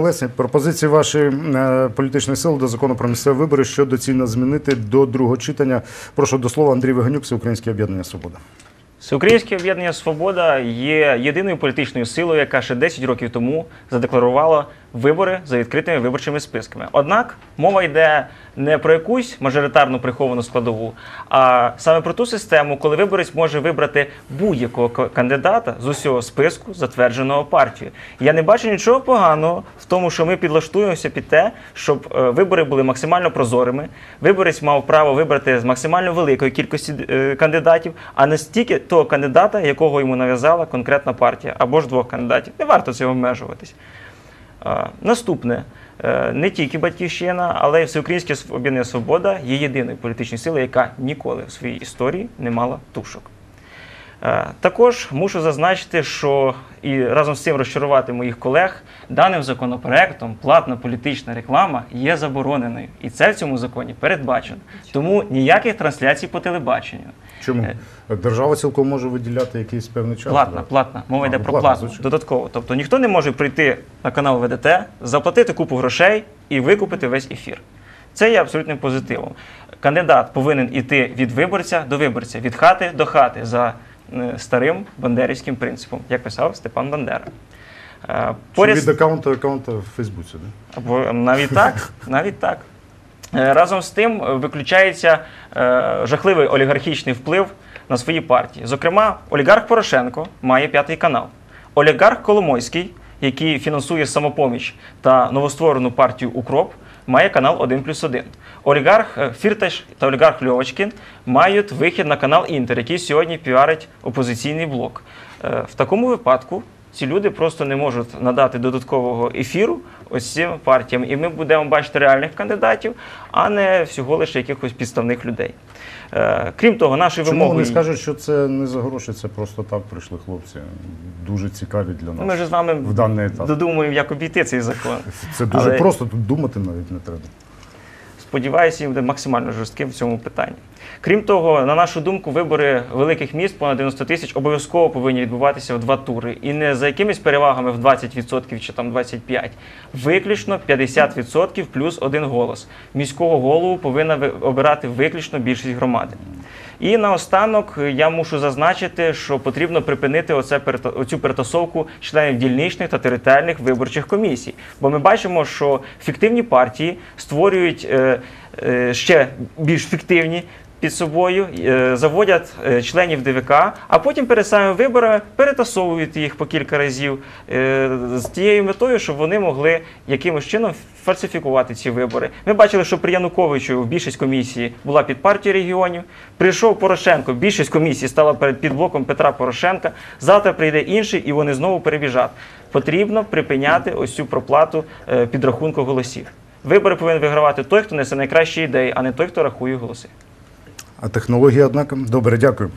Олесі, пропозиції вашої е, політичної сили до закону про місцеві вибори, що доцільно змінити до другого читання. Прошу до слова Андрій Виганюк, Всеукраїнське об'єднання Свобода. Всеукраїнське об'єднання Свобода є єдиною політичною силою, яка ще 10 років тому задекларувала вибори за відкритими виборчими списками. Однак мова йде не про якусь мажоритарну приховану складову, а саме про ту систему, коли виборець може вибрати будь-якого кандидата з усього списку, затвердженого партією. Я не бачу нічого поганого в тому, що ми підлаштуємося під те, щоб е, вибори були максимально прозорими. Виборець мав право вибрати з максимально великої кількості е, кандидатів, а не стільки того кандидата, якого йому нав'язала конкретна партія, або ж двох кандидатів. Не варто цього обмежуватись. Наступне. Е, Не тільки Батьківщина, але й Всеукраїнське об'єднання Свобода є єдиною політичною силою, яка ніколи в своїй історії не мала тушок. Е, Також мушу зазначити, що і разом з цим розчарувати моїх колег, даним законопроектом платна політична реклама є забороненою. І це в цьому законі передбачено. Тому ніяких трансляцій по телебаченню. Чому Е. держава цілком може виділяти якийсь певний час? Платна, так? платна. Мова йде ну, про платна, платну, звичайно. додатково. Тобто ніхто не може прийти на канал ВДТ, заплатити купу грошей і викупити весь ефір. Це є абсолютним позитивом. Кандидат повинен іти від виборця до виборця, від хати до хати за старим бандерівським принципом, як писав Степан Бандера. Е, поряд- від аккаунту аккаунта в Фейсбуці, да? або навіть так, навіть так. Е, Разом з тим е, виключається е, жахливий олігархічний вплив на свої партії. Зокрема, олігарх Порошенко має п'ятий канал. Олігарх Коломойський, який фінансує самопоміч та новостворену партію Укроп, має канал 1 плюс 1. Олігарх е, Фірташ та олігарх Льовочкін мають вихід на канал Інтер, який сьогодні піарить опозиційний блок. Е, В такому випадку ці люди просто не можуть надати додаткового ефіру ось цим партіям, і ми будемо бачити реальних кандидатів, а не всього лише якихось підставних людей. Е, Крім того, нашою Чому вимогою. вони скажуть, що це не за гроші, це просто так прийшли хлопці. Дуже цікаві для нас. Ми вже з вами в даний етап. додумуємо, як обійти цей закон. Це дуже Але- просто, тут думати навіть не треба. Сподіваюся, він буде максимально жорстким в цьому питанні. Крім того, на нашу думку, вибори великих міст понад 90 тисяч обов'язково повинні відбуватися в два тури. І не за якимись перевагами в 20% чи там 25%. Виключно 50% плюс один голос. Міського голову повинна обирати виключно більшість громади. І наостанок я мушу зазначити, що потрібно припинити оце оцю перетасовку членів дільничних та територіальних виборчих комісій. Бо ми бачимо, що фіктивні партії створюють е, е, ще більш фіктивні. Під собою е, заводять е, членів ДВК, а потім перед самими виборами перетасовують їх по кілька разів е, з тією метою, щоб вони могли якимось чином фальсифікувати ці вибори. Ми бачили, що при Януковичу більшість комісії була під партією регіонів. Прийшов Порошенко, більшість комісії стала під блоком Петра Порошенка. Завтра прийде інший, і вони знову перебіжать. Потрібно припиняти ось цю проплату підрахунку голосів. Вибори повинен вигравати той, хто несе найкращі ідеї, а не той, хто рахує голоси. А технологія, однак, добре, дякую.